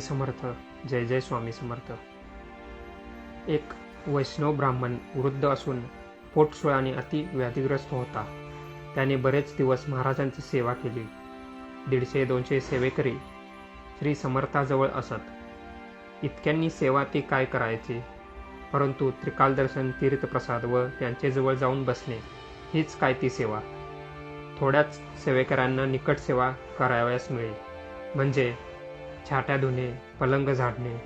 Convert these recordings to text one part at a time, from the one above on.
स्वामी समर्थ जय जय स्वामी समर्थ. एक वैष्णव ब्राह्मण वृद्ध असून पोटसोळाने अति व्याधीग्रस्त होता. त्याने बरेच दिवस महाराजांची सेवा केली. दीडशे दोनशे सेवेकरी श्री समर्थाजवळ असत. इतक्यांनी सेवा ते काय करायचे? परंतु त्रिकालदर्शन तीर्थप्रसाद व त्यांचेजवळ जाऊन बसणे हीच काय ती सेवा? थोड्याच सेवेकऱ्यांना निकट सेवा करावयास मिळेल. म्हणजे छाट्या धुणे पलंग झाडणे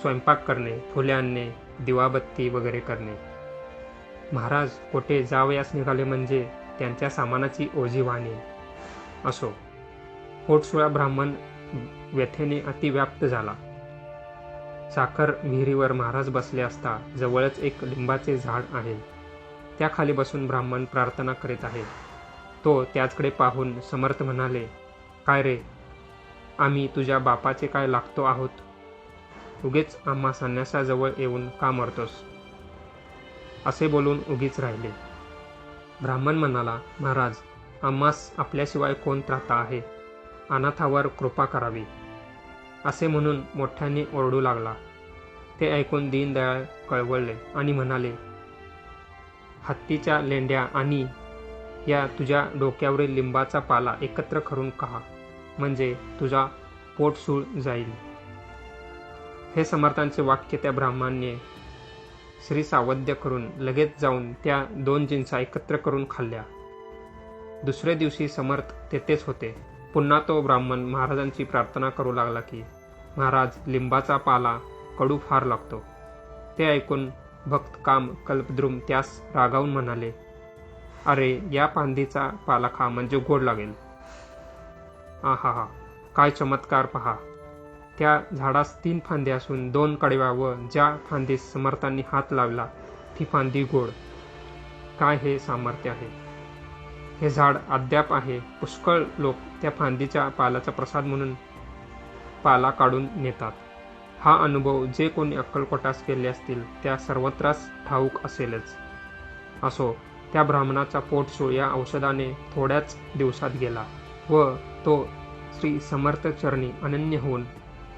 स्वयंपाक करणे फुले आणणे दिवाबत्ती वगैरे करणे. महाराज कोठे जावयास निघाले म्हणजे त्यांच्या सामानाची ओझी वाहणे. असो पोटसुळा ब्राह्मण व्यथेने अतिव्याप्त झाला. साखर विहिरीवर महाराज बसले असता जवळच एक लिंबाचे झाड आहे. त्याखाली बसून ब्राह्मण प्रार्थना करीत आहे. तो त्याचकडे पाहून समर्थ म्हणाले काय रे आम्ही तुझ्या बापाचे काय लागतो आहोत? उगेच आम्हा संन्यासाजवळ येऊन का मरतोस? असे बोलून उगीच राहिले. ब्राह्मण म्हणाला महाराज आम्हास आपल्याशिवाय कोण त्राता आहे? अनाथावर कृपा करावी. असे म्हणून मोठ्याने ओरडू लागला. ते ऐकून दीनदयाळ कळवळले आणि म्हणाले हत्तीच्या लेंड्या आणि या तुझ्या डोक्यावरील लिंबाचा पाला एकत्र करून कहा. म्हणजे तुझा पोटसूळ जाईल. हे समर्थांचे वाक्य त्या ब्राह्मणाने श्री सावध्य करून लगेच जाऊन त्या दोन जिन्सा एकत्र करून खाल्ल्या. दुसऱ्या दिवशी समर्थ तेथेच होते. पुन्हा तो ब्राह्मण महाराजांची प्रार्थना करू लागला की महाराज लिंबाचा पाला कडू फार लागतो. ते ऐकून भक्त काम कल्पद्रुम त्यास रागावून म्हणाले अरे या पांधीचा पाला खा म्हणजे गोड लागेल. आहा हा काय चमत्कार पहा. त्या झाडास तीन फांदे असून दोन कडव्या व ज्या फांदीस समर्थांनी हात लावला ती फांदी गोड. काय हे सामर्थ्य आहे? हे झाड अद्याप आहे. पुष्कळ लोक त्या फांदीच्या पालाचा प्रसाद म्हणून पाला काढून नेतात. हा अनुभव जे कोणी अक्कलकोटास केले असतील त्या सर्वत्रास ठाऊक असेलच. असो त्या ब्राह्मणाचा पोटसूळ या औषधाने थोड्याच दिवसात गेला व तो श्री समर्थ चरणी अनन्य होऊन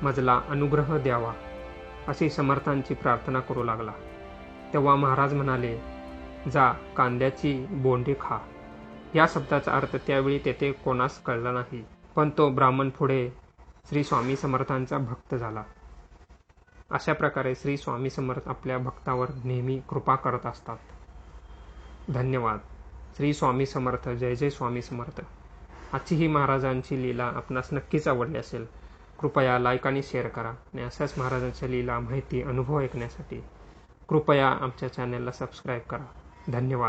मजला अनुग्रह द्यावा अशी समर्थांची प्रार्थना करू लागला. तेव्हा महाराज म्हणाले जा कांद्याची बोंडे खा. या शब्दाचा अर्थ त्यावेळी तेथे कोणास कळला नाही पण तो ब्राह्मण पुढे श्री स्वामी समर्थांचा भक्त झाला. अशा प्रकारे श्री स्वामी समर्थ आपल्या भक्तावर नेहमी कृपा करत असतात. धन्यवाद. श्री स्वामी समर्थ जय जय स्वामी समर्थ. आजची ही महाराजांची लीला आपणास नक्कीच आवडली असेल. कृपया लाईक आणि शेअर करा आणि अशाच महाराजांच्या लीला माहिती अनुभव ऐकण्यासाठी कृपया आमच्या चॅनलला सबस्क्राईब करा. धन्यवाद.